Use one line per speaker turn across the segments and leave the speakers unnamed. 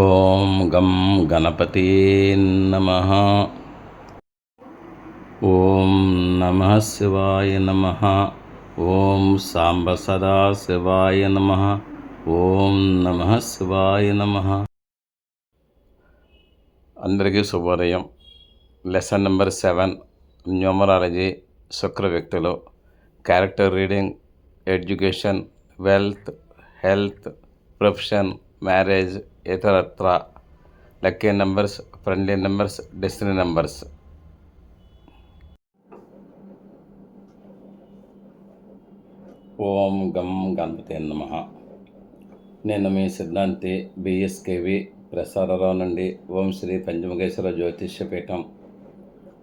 ఓం గం గణపతి నమ. ఓం నమ శివాయ నమ. ఓం సాంబ సదా శివాయ నమ. ఓం నమ శివాయ నమ. అందరికీ శుభోదయం. లెసన్ నెంబర్ సెవెన్ న్యూమరాలజీ శుక్ర వ్యక్తులు character reading education wealth health profession marriage ఇతరత్ర lucky numbers friendly numbers destiny numbers. Om గం గణపతి నమ. నేను మీ సిద్ధాంతి బిఎస్కేవి ప్రసారరావు నుండి. ఓం శ్రీ పంచముఖేశ్వర జ్యోతిష్య పీఠం.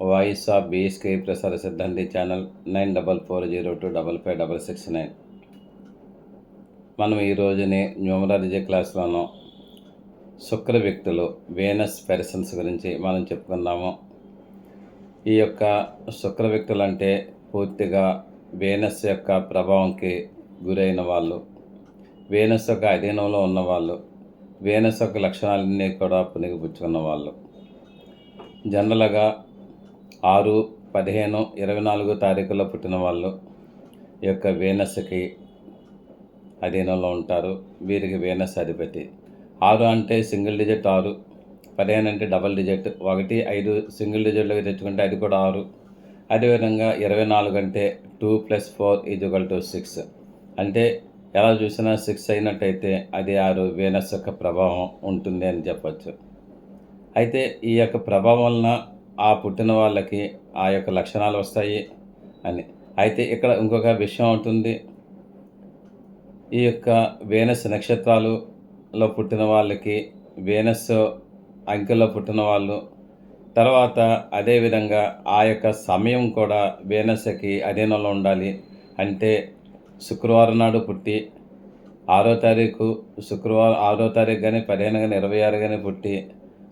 వాయిస్ ఆఫ్ బిఎస్కే ప్రసార Siddhanti channel nine double four zero two double five double six nine. మనం ఈ రోజుని న్యూమరాలజీ క్లాస్లోనూ శుక్ర వ్యక్తులు వేనస్ పెర్సన్స్ గురించి మనం చెప్పుకుందాము ఈ యొక్క శుక్ర వ్యక్తులు అంటే పూర్తిగా వేనస్ యొక్క ప్రభావంకి గురైన వాళ్ళు వేనస్ యొక్క అధీనంలో ఉన్నవాళ్ళు వేనస్ యొక్క లక్షణాలన్నీ కూడా పునిగిపుచ్చుకున్న వాళ్ళు. జనరల్గా ఆరు పదిహేను ఇరవై నాలుగు తారీఖులో పుట్టిన వాళ్ళు ఈ యొక్క వేనస్కి అధీనంలో ఉంటారు. వీరికి వేనస్ అధిపతి ఆరు అంటే సింగిల్ డిజిట్ ఆరు. పదిహేను అంటే డబల్ డిజిట్. ఒకటి ఐదు సింగిల్ డిజిట్లోకి తెచ్చుకుంటే అది కూడా ఆరు. అదేవిధంగా ఇరవై నాలుగు అంటే two plus four equal to six. అంటే ఎలా చూసినా సిక్స్ అయినట్టయితే అది ఆరు వేనస్ యొక్క ప్రభావం ఉంటుంది అని చెప్పచ్చు. అయితే ఈ యొక్క ప్రభావం వలన ఆ పుట్టిన వాళ్ళకి ఆ యొక్క లక్షణాలు వస్తాయి అని. అయితే ఇక్కడ ఇంకొక విషయం ఉంటుంది. ఈ యొక్క వేనస్ నక్షత్రాలులో పుట్టిన వాళ్ళకి వేనస్ అంకెలో పుట్టిన వాళ్ళు. తర్వాత అదేవిధంగా ఆ యొక్క సమయం కూడా వేనస్కి అధీనంలో ఉండాలి. అంటే శుక్రవారం నాడు పుట్టి ఆరో తారీఖు శుక్రవారం ఆరో తారీఖు కానీ పదిహేను కానీ ఇరవై ఆరు కానీ పుట్టి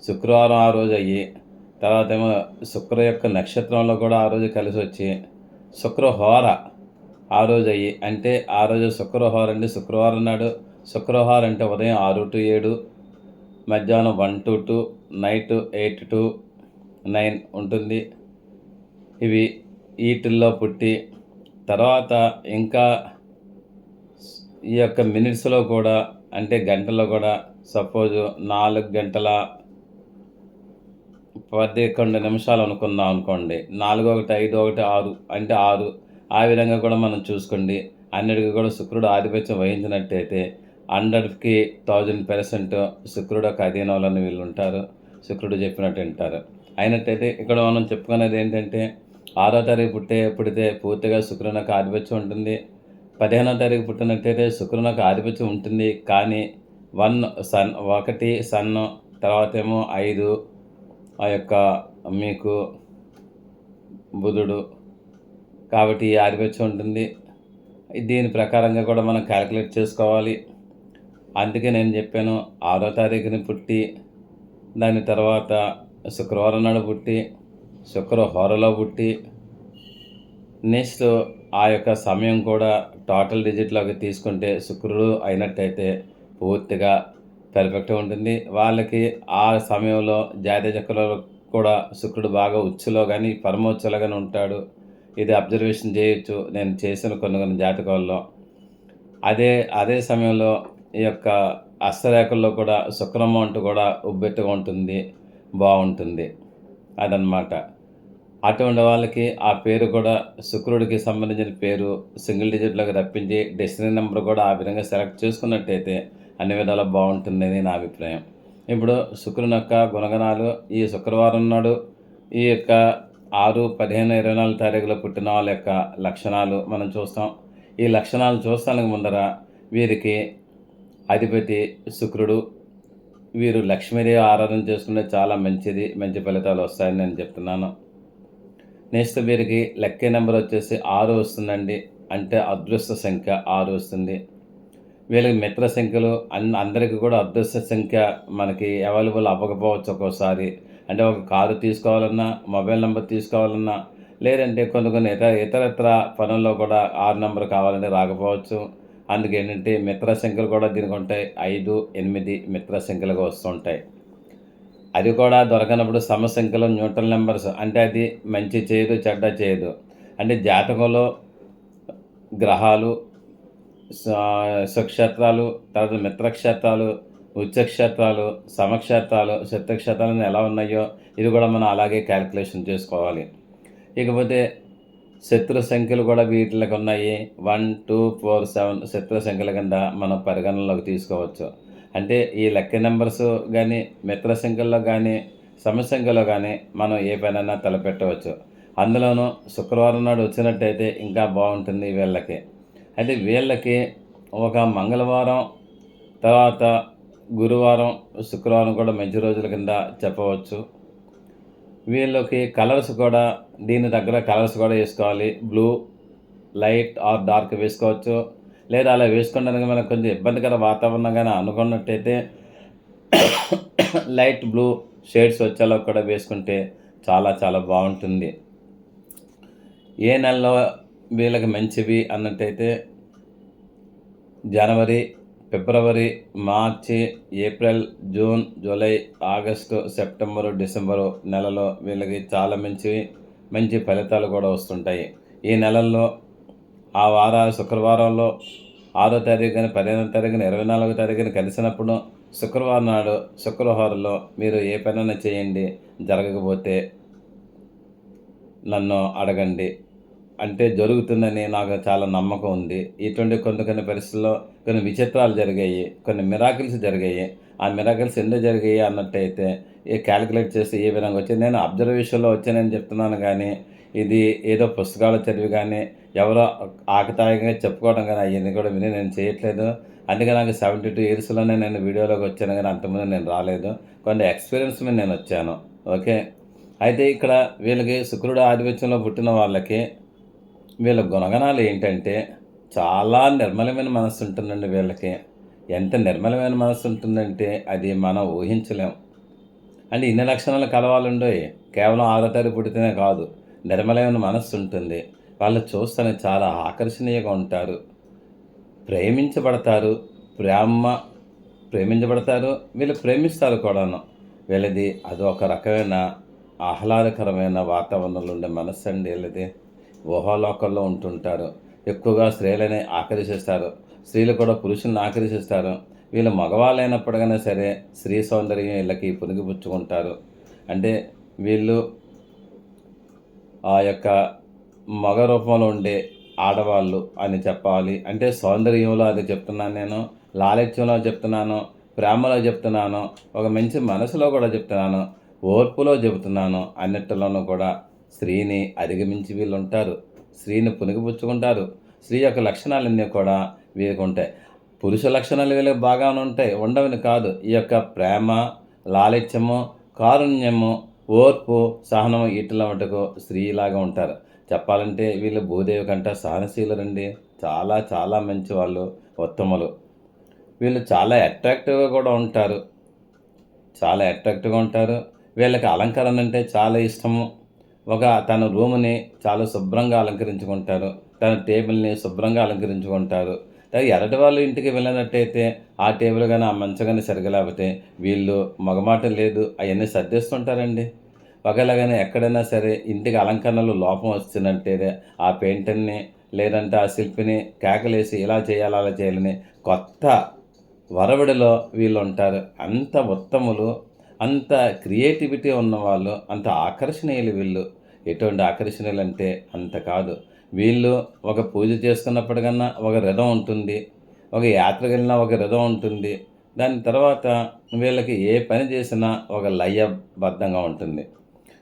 శుక్రవారం ఆ రోజు అయ్యి తర్వాత ఏమో శుక్ర యొక్క నక్షత్రంలో కూడా ఆ రోజు కలిసి వచ్చి శుక్రహోర ఆ రోజు అయ్యి అంటే ఆ రోజు శుక్రవారం అండి. శుక్రవారం నాడు శుక్రవారం అంటే ఉదయం ఆరు టు ఏడు మధ్యాహ్నం one to two night eight to nine ఉంటుంది. ఇవి వీటిల్లో పుట్టి తర్వాత ఇంకా ఈ యొక్క మినిట్స్లో కూడా అంటే గంటలో కూడా సపోజ్ నాలుగు గంటల పదకొండు నిమిషాలు అనుకుందాం అనుకోండి. నాలుగు ఒకటి ఐదు ఒకటి ఆరు అంటే ఆరు ఆ విధంగా కూడా మనం చూసుకోండి. అన్నిటికీ కూడా శుక్రుడు ఆధిపత్యం వహించినట్టయితే హండ్రెడ్కి థౌజండ్ పర్సెంట్ శుక్రుడు ఒక అధీనంలోనే వీళ్ళు ఉంటారు. శుక్రుడు చెప్పినట్టు వింటారు. అయినట్టయితే ఇక్కడ మనం చెప్పుకునేది ఏంటంటే ఆరో తారీఖు పుట్టే పుడితే పూర్తిగా శుక్రుని యొక్క ఆధిపత్యం ఉంటుంది. పదిహేనో తారీఖు పుట్టినట్టయితే శుక్రుని యొక్క ఆధిపత్యం ఉంటుంది. కానీ వన్ సన్ ఒకటి సన్ తర్వాత ఏమో ఐదు ఆ యొక్క మీకు బుధుడు కాబట్టి ఆరిపచ్చి ఆధిపత్యం ఉంటుంది. దీని ప్రకారంగా కూడా మనం క్యాలిక్యులేట్ చేసుకోవాలి. అందుకే నేను చెప్పాను ఆరో తారీఖుని పుట్టి దాని తర్వాత శుక్రవారం నాడు పుట్టి శుక్రహోరలో పుట్టి నెక్స్ట్ ఆ యొక్క సమయం కూడా టోటల్ డిజిట్లోకి తీసుకుంటే శుక్రుడు అయినట్టయితే పూర్తిగా పెర్ఫెక్ట్గా ఉంటుంది. వాళ్ళకి ఆ సమయంలో జాతీయ చక్రంలో కూడా శుక్రుడు బాగా ఉచ్చులో కానీ పరమోచ్చులో కానీ ఉంటాడు. ఇది అబ్జర్వేషన్ చేయొచ్చు. నేను చేసిన కొన్ని కొన్ని జాతకాల్లో. అదే అదే సమయంలో ఈ యొక్క అస్తరేఖల్లో కూడా శుక్రమౌంట్ కూడా ఉబ్బెట్టుగా ఉంటుంది బాగుంటుంది అదనమాట అటువంటి వాళ్ళకి ఆ పేరు కూడా శుక్రుడికి సంబంధించిన పేరు సింగిల్ డిజిట్లోకి రప్పించి డెస్టినీ నెంబర్ కూడా ఆ విధంగా సెలెక్ట్ చేసుకున్నట్టయితే అన్ని విధాలా బాగుంటుందని నా అభిప్రాయం. ఇప్పుడు శుక్రుని యొక్క గుణగణాలు ఈ శుక్రవారం నాడు ఈ యొక్క ఆరు పదిహేను ఇరవై నాలుగు తారీఖులో పుట్టిన వాళ్ళ యొక్క లక్షణాలు మనం చూస్తాం. ఈ లక్షణాలు చూస్తానికి ముందర వీరికి అధిపతి శుక్రుడు వీరు లక్ష్మీదేవి ఆరాధన చేసుకుంటే చాలా మంచిది మంచి ఫలితాలు వస్తాయని నేను చెప్తున్నాను. నెక్స్ట్ వీరికి లక్కీ నెంబర్ వచ్చేసి ఆరు వస్తుందండి. అంటే అదృష్ట సంఖ్య ఆరు వస్తుంది. వీళ్ళకి మిత్ర సంఖ్యలు అన్ అందరికీ కూడా అదృష్ట సంఖ్య మనకి అవైలబుల్ అవ్వకపోవచ్చు ఒక్కోసారి. అంటే ఒక కారు తీసుకోవాలన్నా మొబైల్ నెంబర్ తీసుకోవాలన్నా లేదంటే కొన్ని కొన్ని ఇతర ఇతరత్ర పనుల్లో కూడా ఆరు నెంబర్ కావాలంటే రాకపోవచ్చు. అందుకు ఏంటంటే మిత్ర సంఖ్యలు కూడా దీనికి ఉంటాయి. ఐదు ఎనిమిది మిత్ర సంఖ్యలుగా వస్తుంటాయి అది కూడా దొరకనప్పుడు సమసంఖ్యలు న్యూట్రల్ నెంబర్స్ అంటే అది మంచి చేయదు చెడ్డ చేయదు అంటే జాతకంలో గ్రహాలు సుక్షేత్రాలు తర్వాత మిత్రక్షేత్రాలు ఉచ్చక్షేత్రాలు సమక్షేత్రాలు శత్రుక్షేత్రాలు ఎలా ఉన్నాయో ఇది కూడా మనం అలాగే క్యాలిక్యులేషన్ చేసుకోవాలి. ఇకపోతే శత్రు సంఖ్యలు కూడా వీటికి ఉన్నాయి. వన్ టూ ఫోర్ సెవెన్ శత్రు సంఖ్యల కింద మనం పరిగణనలోకి తీసుకోవచ్చు. అంటే ఈ లెక్క నెంబర్స్ కానీ మిత్ర సంఖ్యల్లో కానీ సమ సంఖ్యలో కానీ మనం ఏ పనైనా తలపెట్టవచ్చు. అందులోనూ శుక్రవారం నాడు వచ్చినట్టయితే ఇంకా బాగుంటుంది వీళ్ళకి. అయితే వీళ్ళకి ఒక మంగళవారం తర్వాత గురువారం శుక్రవారం కూడా మంచి రోజుల కింద చెప్పవచ్చు. వీళ్ళకి కలర్స్ కూడా దీని దగ్గర కలర్స్ కూడా వేసుకోవాలి. బ్లూ లైట్ ఆర్ డార్క్ వేసుకోవచ్చు. లేదా అలా వేసుకోవడానికి మనకు కొంచెం ఇబ్బందికర వాతావరణం కానీ అనుకున్నట్టయితే లైట్ బ్లూ షేడ్స్ వచ్చేలా కూడా వేసుకుంటే చాలా చాలా బాగుంటుంది. ఏ నెలలో వీళ్ళకి మంచివి అన్నట్టయితే జనవరి ఫిబ్రవరి మార్చి April June July August September December నెలలో వీళ్ళకి చాలా మంచి మంచి ఫలితాలు కూడా వస్తుంటాయి. ఈ నెలల్లో ఆ వారాలు శుక్రవారంలో ఆరో తారీఖున పదిహేనో తారీఖున ఇరవై నాలుగో తారీఖున కలిసినప్పుడు శుక్రవారం నాడు శుక్రవారంలో మీరు ఏ పనైనా చేయండి జరగకపోతే నన్ను అడగండి. అంటే జరుగుతుందని నాకు చాలా నమ్మకం ఉంది. ఇటువంటి కొన్ని కొన్ని పరిస్థితుల్లో కొన్ని విచిత్రాలు జరిగాయి కొన్ని మిరాకిల్స్ జరిగాయి. ఆ మిరాకిల్స్ ఎందుకు జరిగాయి అన్నట్టయితే ఈ క్యాలిక్యులేట్ చేసి ఏ విధంగా వచ్చింది? నేను అబ్జర్వేషన్లో వచ్చానని చెప్తున్నాను కానీ ఇది ఏదో పుస్తకాలు చదివి కానీ ఎవరో ఆకతాయకంగా చెప్పుకోవడం కానీ అవన్నీ కూడా విని నేను చేయట్లేదు. అందుకే నాకు సెవెంటీ టూ ఇయర్స్లోనే నేను వీడియోలోకి వచ్చాను కానీ అంతకుముందు నేను రాలేదు. కొన్ని ఎక్స్పీరియన్స్ మీద నేను వచ్చాను. ఓకే? అయితే ఇక్కడ వీళ్ళకి శుక్రుడు ఆధిపత్యంలో పుట్టిన వాళ్ళకి వీళ్ళ గుణగణాలు ఏంటంటే చాలా నిర్మలమైన మనసు ఉంటుందండి వీళ్ళకి. ఎంత నిర్మలమైన మనసు ఉంటుందంటే అది మనం ఊహించలేం. అంటే ఇన్ని లక్షణాలు కలవాలండో కేవలం ఆరో తారీఖు పుడితేనే కాదు నిర్మలమైన మనస్సు ఉంటుంది. వాళ్ళు చూస్తేనే చాలా ఆకర్షణీయంగా ఉంటారు. ప్రేమించబడతారు ప్రేమ ప్రేమించబడతారు వీళ్ళు ప్రేమిస్తారు కూడాను. వీళ్ళది అది ఒక రకమైన ఆహ్లాదకరమైన వాతావరణంలో ఉండే మనస్సు అండి వీళ్ళది. ఊహాలోకంలో ఉంటుంటారు. ఎక్కువగా స్త్రీలని ఆకర్షిస్తారు. స్త్రీలు కూడా పురుషులను ఆకర్షిస్తారు. వీళ్ళు మగవాళ్ళైనప్పటికైనా సరే స్త్రీ సౌందర్యం వీళ్ళకి పునిగిపుచ్చుకుంటారు అంటే వీళ్ళు ఆ యొక్క మగ రూపంలో ఉండే ఆడవాళ్ళు అని చెప్పాలి. అంటే సౌందర్యంలో అది చెప్తున్నాను నేను లాలిత్యంలో చెప్తున్నాను ప్రేమలో చెప్తున్నాను ఒక మంచి మనసులో కూడా చెప్తున్నాను ఓర్పులో చెబుతున్నాను అన్నిటిలోనూ కూడా స్త్రీని అధిగమించి వీళ్ళు ఉంటారు స్త్రీని పునిగిపుచ్చుకుంటారు స్త్రీ యొక్క లక్షణాలన్నీ కూడా వీరికి ఉంటాయి. పురుష లక్షణాలు వీళ్ళకి బాగానే ఉంటాయి. ఉండవని కాదు. ఈ యొక్క ప్రేమ లాలిత్యము కారుణ్యము ఓర్పు సహనం ఇట్ల మటుకు స్త్రీలాగా ఉంటారు. చెప్పాలంటే వీళ్ళు భూదేవి కంట సహనశీలురండి. చాలా చాలా మంచి వాళ్ళు ఉత్తములు. వీళ్ళు చాలా అట్రాక్టివ్గా కూడా ఉంటారు. చాలా అట్రాక్టివ్గా ఉంటారు. వీళ్ళకి అలంకరణ అంటే చాలా ఇష్టము. ఒక తన రూమ్ని చాలా శుభ్రంగా అలంకరించుకుంటారు. తన టేబుల్ని శుభ్రంగా అలంకరించుకుంటారు. ఎరటి వాళ్ళు ఇంటికి వెళ్ళినట్టయితే ఆ టేబుల్ కానీ ఆ మంచం కానీ సరిగా లేకపోతే వీళ్ళు మగమాట లేదు అవన్నీ సర్దేస్తుంటారండి. ఒకవేళ కానీ ఎక్కడైనా సరే ఇంటికి అలంకరణలు లోపం వచ్చినట్టే ఆ పెయింటర్ని లేదంటే ఆ శిల్పిని కేకలేసి ఇలా చేయాలి అలా చేయాలని కొత్త వరవడిలో వీళ్ళు ఉంటారు. అంత ఉత్తములు అంత క్రియేటివిటీ ఉన్నవాళ్ళు అంత ఆకర్షణీయులు వీళ్ళు. ఎటువంటి ఆకర్షణలు అంటే అంత కాదు. వీళ్ళు ఒక పూజ చేసుకున్నప్పటికన్నా ఒక రథం ఉంటుంది ఒక యాత్రకు వెళ్ళినా ఒక రథం ఉంటుంది. దాని తర్వాత వీళ్ళకి ఏ పని చేసినా ఒక లయబద్ధంగా ఉంటుంది.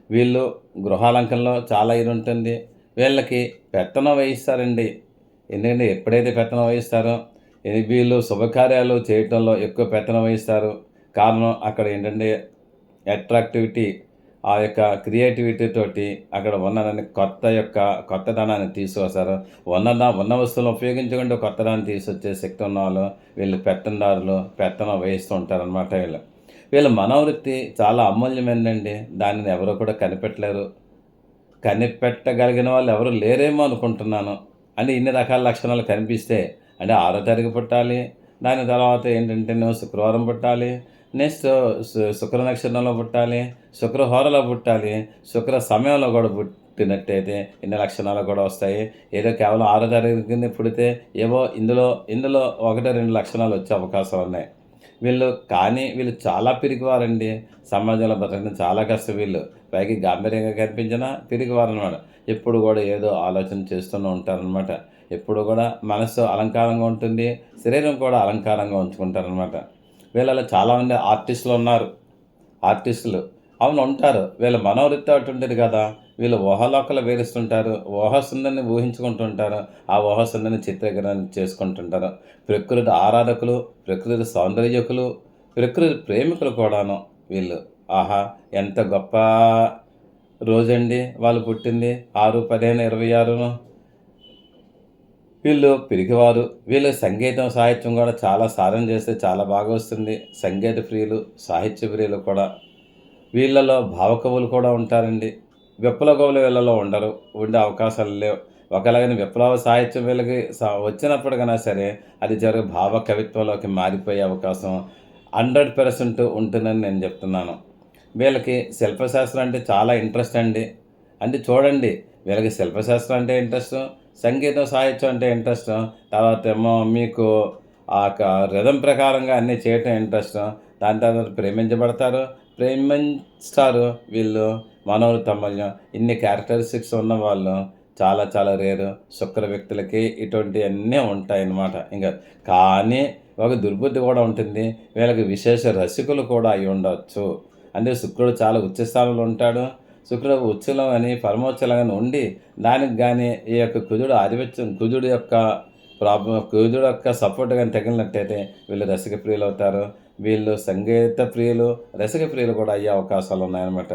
వీళ్ళు గృహాలంకంలో చాలా ఇది ఉంటుంది. వీళ్ళకి పెత్తనం వహిస్తారండి ఎందుకంటే ఎప్పుడైతే పెత్తనం వహిస్తారో వీళ్ళు శుభకార్యాలు చేయటంలో ఎక్కువ పెత్తనం వహిస్తారు కారణం అక్కడ ఏంటంటే అట్రాక్టివిటీ ఆ యొక్క క్రియేటివిటీ తోటి అక్కడ ఉన్నదాన్ని కొత్త యొక్క కొత్తదనాన్ని తీసుకొస్తారు. ఉన్న ఉన్న వస్తువులను ఉపయోగించకుండా కొత్తదాన్ని తీసుకొచ్చే శక్తి ఉన్న వాళ్ళు వీళ్ళు పెత్తందారులు పెత్తనం వహిస్తూ ఉంటారు అనమాట వీళ్ళు. వీళ్ళ మనోవృత్తి చాలా అమూల్యమైనదండి దానిని ఎవరు కూడా కనిపెట్టలేరు. కనిపెట్టగలిగిన వాళ్ళు ఎవరు లేరేమో అనుకుంటున్నాను. అని ఇన్ని రకాల లక్షణాలు కనిపిస్తే అంటే ఆరో తారీఖు పుట్టాలి. దాని తర్వాత ఏంటంటే నువ్వు శుక్రవారం పుట్టాలి. నెక్స్ట్ శుక్ర నక్షత్రంలో పుట్టాలి శుక్ర హోరలో పుట్టాలి శుక్ర సమయంలో కూడా పుట్టినట్టయితే ఇన్ని లక్షణాలు కూడా వస్తాయి. ఏదో కేవలం ఆరో తారీఖు కింద పుడితే ఏవో ఇందులో ఇందులో ఒకటి రెండు లక్షణాలు వచ్చే అవకాశాలు ఉన్నాయి. వీళ్ళు కానీ వీళ్ళు చాలా పిరికివారండి. సమాజంలో బతకడం చాలా కష్టం వీళ్ళు. పైకి గాంభీర్యంగా కనిపించినా పిరికివారు అనమాట ఎప్పుడు కూడా ఏదో ఆలోచన చేస్తూనే ఉంటారనమాట. ఎప్పుడు కూడా మనసు అలంకారంగా ఉంటుంది శరీరం కూడా అలంకారంగా ఉంచుకుంటారనమాట. వీళ్ళలో చాలామంది ఆర్టిస్టులు ఉన్నారు. ఆర్టిస్టులు. అవును ఉంటారు. వీళ్ళ మనోవృత్తి అటుంటుంది కదా. వీళ్ళు ఊహలోకలు వేరుస్తుంటారు ఊహసుందని ఊహించుకుంటుంటారు. ఆ ఊహసుందని చిత్రీకరణ చేసుకుంటుంటారు. ప్రకృతి ఆరాధకులు ప్రకృతి సౌందర్యకులు ప్రకృతి ప్రేమికులు కూడాను వీళ్ళు. ఆహా ఎంత గొప్ప రోజండి. వాళ్ళు పుట్టింది ఆరు పదిహేను ఇరవై ఆరును. వీళ్ళు పిరిగివారు వీళ్ళు సంగీతం సాహిత్యం కూడా చాలా సాధన చేస్తే చాలా బాగా వస్తుంది. సంగీత ప్రియులు సాహిత్య ప్రియులు కూడా. వీళ్ళలో భావకవులు కూడా ఉంటారండి. విప్లవ కవులు వీళ్ళలో ఉండరు. ఉండే అవకాశాలు లేవు. ఒకలాగని విప్లవ సాహిత్యం వీళ్ళకి వచ్చినప్పటికైనా సరే అది జరిగే భావ కవిత్వంలోకి మారిపోయే అవకాశం హండ్రెడ్ పర్సెంట్ ఉంటుందని నేను చెప్తున్నాను. వీళ్ళకి శిల్పశాస్త్రం అంటే చాలా ఇంట్రెస్ట్ అండి. అంటే చూడండి వీళ్ళకి శిల్పశాస్త్రం అంటే ఇంట్రెస్ట్. సంగీతం సాహిత్యం అంటే ఇంట్రెస్ట్ తర్వాత ఏమో మీకు ఆ రథం ప్రకారంగా అన్నీ చేయటం ఇంట్రెస్ట్ దాని తర్వాత ప్రేమించబడతారు. ప్రేమిస్తారు వీళ్ళు మనోరు తమల్యం ఇన్ని క్యారెక్టరిస్టిక్స్ ఉన్న వాళ్ళు చాలా చాలా రేరు శుక్ర వ్యక్తులకి ఇటువంటివన్నీ ఉంటాయన్నమాట. ఇంకా కానీ ఒక దుర్బుద్ధి కూడా ఉంటుంది. వీళ్ళకి విశేష రసికులు కూడా అయి ఉండవచ్చు అంటే శుక్రుడు చాలా ఉచ్చ స్థానంలో ఉంటాడు. శుక్రుడు ఉచ్చలో కానీ పరమోచ్చలో కానీ ఉండి దానికి కానీ ఈ యొక్క కుజుడు ఆధిపత్యం కుజుడు యొక్క ప్రాబ్లం కుజుడు యొక్క సపోర్ట్ కానీ తగిలినట్టయితే వీళ్ళు రసిక ప్రియులు అవుతారు. వీళ్ళు సంగీత ప్రియులు రసిక ప్రియులు కూడా అయ్యే అవకాశాలు ఉన్నాయన్నమాట.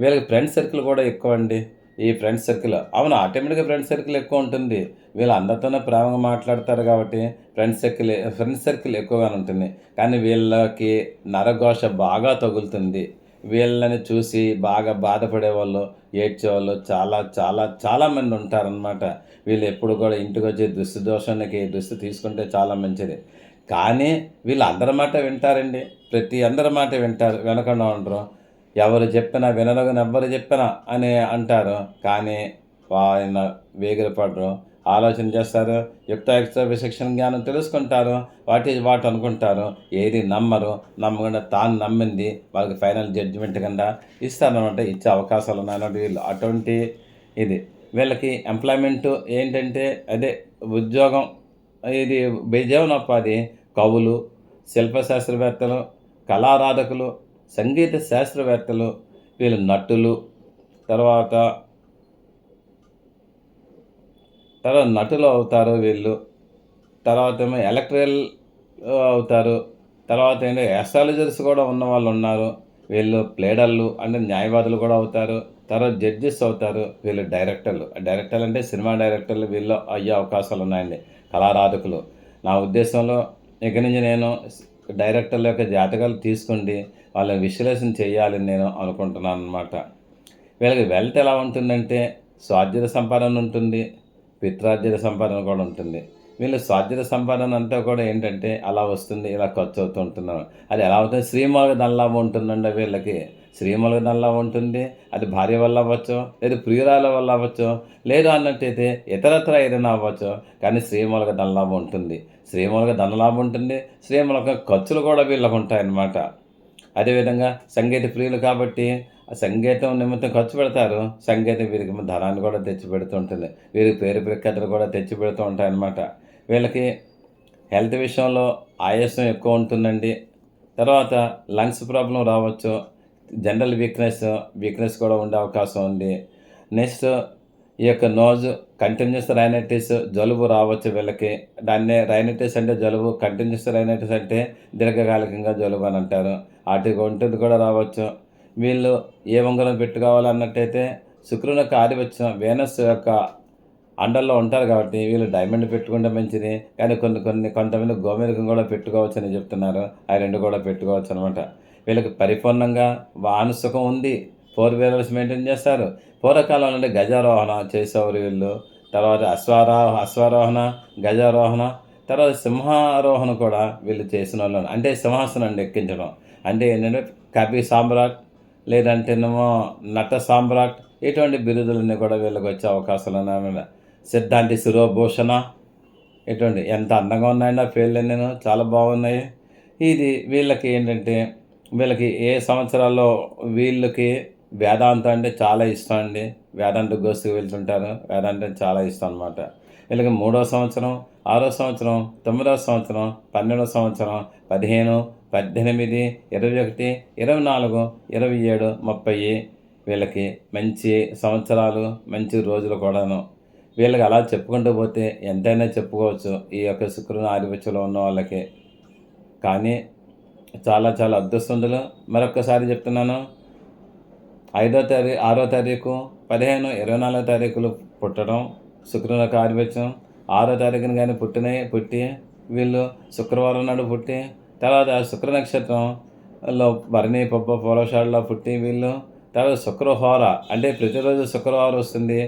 వీళ్ళకి ఫ్రెండ్ సర్కిల్ కూడా ఎక్కువ అండి. ఈ ఫ్రెండ్ సర్కిల్ అవును ఆటోమేటిక్గా ఫ్రెండ్ సర్కిల్ ఎక్కువ ఉంటుంది. వీళ్ళు అందరితోనే ప్రేమగా మాట్లాడతారు కాబట్టి ఫ్రెండ్ సర్కిల్ ఫ్రెండ్ సర్కిల్ ఎక్కువగానే ఉంటుంది. కానీ వీళ్ళకి నరఘోష బాగా తగులుతుంది. వీళ్ళని చూసి బాగా బాధపడే వాళ్ళు ఏడ్చేవాళ్ళు చాలా చాలా చాలా మంది ఉంటారనమాట వీళ్ళు ఎప్పుడు కూడా ఇంటికి వచ్చి దుస్తు దోషానికి దుస్తు తీసుకుంటే చాలా మంచిది. కానీ వీళ్ళు అందరి మాట వింటారండి. ప్రతి అందరి మాట వింటారు వినకుండా ఉండరు. ఎవరు చెప్పినా వినరగని ఎవ్వరు చెప్పినా అని అంటారు. కానీ ఆయన వేగిరపడరు. ఆలోచన చేస్తారు యుక్తాయుక్త విశిక్షణ జ్ఞానం తెలుసుకుంటారు వాటి వాటి అనుకుంటారు ఏది నమ్మరు నమ్మకుండా తాను నమ్మింది వాళ్ళకి ఫైనల్ జడ్జిమెంట్ కింద ఇస్తారనమాట ఇచ్చే అవకాశాలు ఉన్నాయన్నమాట వీళ్ళు. అటువంటి ఇది. వీళ్ళకి ఎంప్లాయ్మెంట్ ఏంటంటే అదే ఉద్యోగం ఇది జీవనోపాధి కవులు శిల్పశాస్త్రవేత్తలు కళారాధకులు సంగీత శాస్త్రవేత్తలు వీళ్ళు నటులు తర్వాత తర్వాత నటులు అవుతారు వీళ్ళు. తర్వాత ఏమో ఎలక్ట్రల్ అవుతారు. తర్వాత ఏంటో ఎస్ట్రాలజర్స్ కూడా ఉన్న వాళ్ళు ఉన్నారు. వీళ్ళు ప్లేడర్లు అంటే న్యాయవాదులు కూడా అవుతారు. తర్వాత జడ్జెస్ అవుతారు వీళ్ళు డైరెక్టర్లు డైరెక్టర్లు అంటే సినిమా డైరెక్టర్లు వీళ్ళు అయ్యే అవకాశాలు ఉన్నాయండి. కళారాధకులు. నా ఉద్దేశంలో ఇక్కడి నుంచి నేను డైరెక్టర్ల యొక్క జాతకాలు తీసుకుండి. వాళ్ళని విశ్లేషణ చేయాలని నేను అనుకుంటున్నాను అనమాట వీళ్ళకి వెల్త్ ఎలా ఉంటుందంటే స్వాధ్యత సంపాదన ఉంటుంది. పిత్రార్జిత సంపాదన కూడా ఉంటుంది. వీళ్ళు స్వాధ్యత సంపాదన అంతా కూడా ఏంటంటే అలా వస్తుంది ఇలా ఖర్చు అవుతూ ఉంటున్నారు అది ఎలా అవుతుంది? శ్రీమూలక ధనలాభం ఉంటుందండి వీళ్ళకి. శ్రీమూలక ధనలాభం ఉంటుంది అది భార్య వల్ల అవ్వచ్చు లేదు ప్రియురాల వల్ల అవ్వచ్చు లేదు అన్నట్టయితే ఇతరత్ర ఏదైనా అవ్వచ్చు కానీ శ్రీమూలక ధనలాభం ఉంటుంది. శ్రీమూలక ధనలాభం ఉంటుంది శ్రీమూలక ఖర్చులు కూడా వీళ్ళకు ఉంటాయన్నమాట. అదేవిధంగా సంగీత ప్రియులు కాబట్టి ఆ సంగీతం నిమిత్తం ఖర్చు పెడతారు. సంగీతం వీరికి ధనాన్ని కూడా తెచ్చి పెడుతూ ఉంటుంది. వీరికి పేరు ప్రఖ్యాతలు కూడా తెచ్చి పెడుతూ ఉంటాయన్నమాట వీళ్ళకి హెల్త్ విషయంలో ఆయాసం ఎక్కువ ఉంటుందండి. తర్వాత లంగ్స్ ప్రాబ్లం రావచ్చు. జనరల్ వీక్నెస్ వీక్నెస్ కూడా ఉండే అవకాశం ఉంది. నెక్స్ట్ ఈ యొక్క నోజ్ కంటిన్యూస్ రైనైటిస్ జలుబు రావచ్చు వీళ్ళకి. దాన్నే రైనైటిస్ అంటే జలుబు కంటిన్యూస్ రైనైటిస్ అంటే దీర్ఘకాలికంగా జలుబు అని అంటారు. వాటికి ఒంటిది కూడా రావచ్చు. వీళ్ళు ఏ ఉంగరం పెట్టుకోవాలన్నట్టయితే శుక్రుని యొక్క ఆధిపత్యం వేనస్ యొక్క అండర్లో ఉంటారు కాబట్టి వీళ్ళు డైమండ్ పెట్టుకుంటే మంచిది. కానీ కొన్ని కొన్ని కొంతమంది గోమేరికం కూడా పెట్టుకోవచ్చు అని చెప్తున్నారు. ఆ రెండు కూడా పెట్టుకోవచ్చు అనమాట వీళ్ళకి పరిపూర్ణంగా వానసుఖం ఉంది. ఫోర్ వీలర్స్ మెయింటైన్ చేస్తారు. పూర్వకాలం నుండి గజారోహణ చేసేవారు వీళ్ళు. తర్వాత అశ్వారో అశ్వారోహణ గజారోహణ తర్వాత సింహారోహణ కూడా వీళ్ళు చేసిన వాళ్ళు అంటే సింహాసనం ఎక్కించడం. అంటే ఏంటంటే కపి సామ్రాట్ లేదంటేనేమో నట సామ్రాట్ ఇటువంటి బిరుదులన్నీ కూడా వీళ్ళకి వచ్చే అవకాశాలు ఉన్నాయి సిద్ధాంతి శిరోభూషణ ఇటువంటి ఎంత అందంగా ఉన్నాయండి పేర్లు నేను చాలా బాగున్నాయి. ఇది వీళ్ళకి ఏంటంటే వీళ్ళకి ఏ సంవత్సరాల్లో వీళ్ళకి వేదాంతం అంటే చాలా ఇష్టం అండి. వేదాంత గోస్తుకి వెళ్తుంటారు. వేదాంతం చాలా ఇష్టం అనమాట వీళ్ళకి మూడో సంవత్సరం ఆరో సంవత్సరం తొమ్మిదో సంవత్సరం పన్నెండో సంవత్సరం పదిహేను పద్దెనిమిది ఇరవై ఒకటి ఇరవై నాలుగు ఇరవై ఏడు ముప్పై వీళ్ళకి మంచి సంవత్సరాలు మంచి రోజులు కూడాను. వీళ్ళకి అలా చెప్పుకుంటూ పోతే ఎంతైనా చెప్పుకోవచ్చు ఈ యొక్క శుక్రుని ఆధిపత్యంలో ఉన్న వాళ్ళకి. కానీ చాలా చాలా అదృష్టందులు మరొకసారి చెప్తున్నాను. ఐదో తారీఖు ఆరో తారీఖు పదిహేను ఇరవై నాలుగో తారీఖులు పుట్టడం శుక్రుని యొక్క ఆధిపత్యం. ఆరో తారీఖున కానీ పుట్టినవి పుట్టి వీళ్ళు శుక్రవారం నాడు పుట్టి తర్వాత శుక్ర నక్షత్రంలో భరణి పప్ప పూలశాలలో పుట్టి వీళ్ళు. తర్వాత శుక్రహోర అంటే ప్రతిరోజు శుక్రవారం వస్తుంది.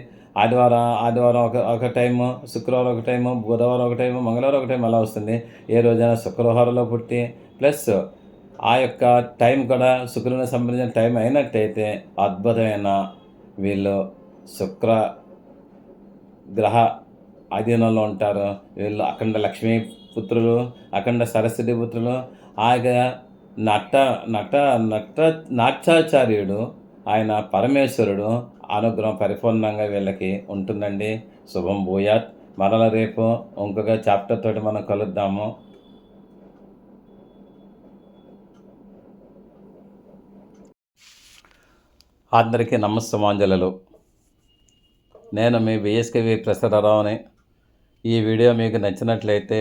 ఆదివారం ఆదివారం ఒక ఒక టైము శుక్రవారం ఒక టైము బుధవారం ఒక టైము మంగళవారం ఒక టైం అలా వస్తుంది. ఏ రోజైనా శుక్రవారంలో పుట్టి ప్లస్ ఆ యొక్క టైం కూడా శుక్రుని సంబంధించిన టైం అయినట్టయితే అద్భుతమైన వీళ్ళు శుక్ర గ్రహ అధీనంలో ఉంటారు. వీళ్ళు అఖండ లక్ష్మీ పుత్రులు అఖండ సరస్వతి పుత్రులు ఆయన నట నట నట నాట్యాచార్యుడు ఆయన పరమేశ్వరుడు అనుగ్రహం పరిపూర్ణంగా వీళ్ళకి ఉంటుందండి. శుభం భూయాత్. మరల రేపు ఇంకొక చాప్టర్ తోటి మనం కలుద్దాము. అందరికీ నమస్తమాంజలు నేను మీ విఎస్కేవి ప్రసరరావుని ఈ వీడియో మీకు నచ్చినట్లయితే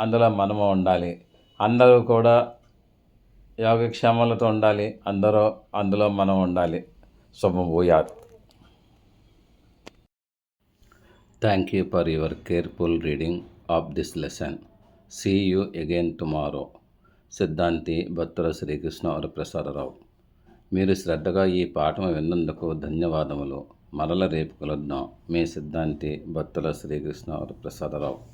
అందులో మనము ఉండాలి. అందరూ కూడా యోగక్షేమాలతో ఉండాలి. అందరూ అందులో మనం ఉండాలి. శుభభూయాత్ thank you for your careful reading of this lesson see you again tomorrow Siddhanti భక్తుల శ్రీకృష్ణ వరప్రసాదరావు మీరు శ్రద్ధగా ఈ పాఠం విన్నందుకు ధన్యవాదములు. మరల రేపు కలుద్దాం. మీ సిద్ధాంతి భక్తుల శ్రీకృష్ణ వరప్రసాదరావు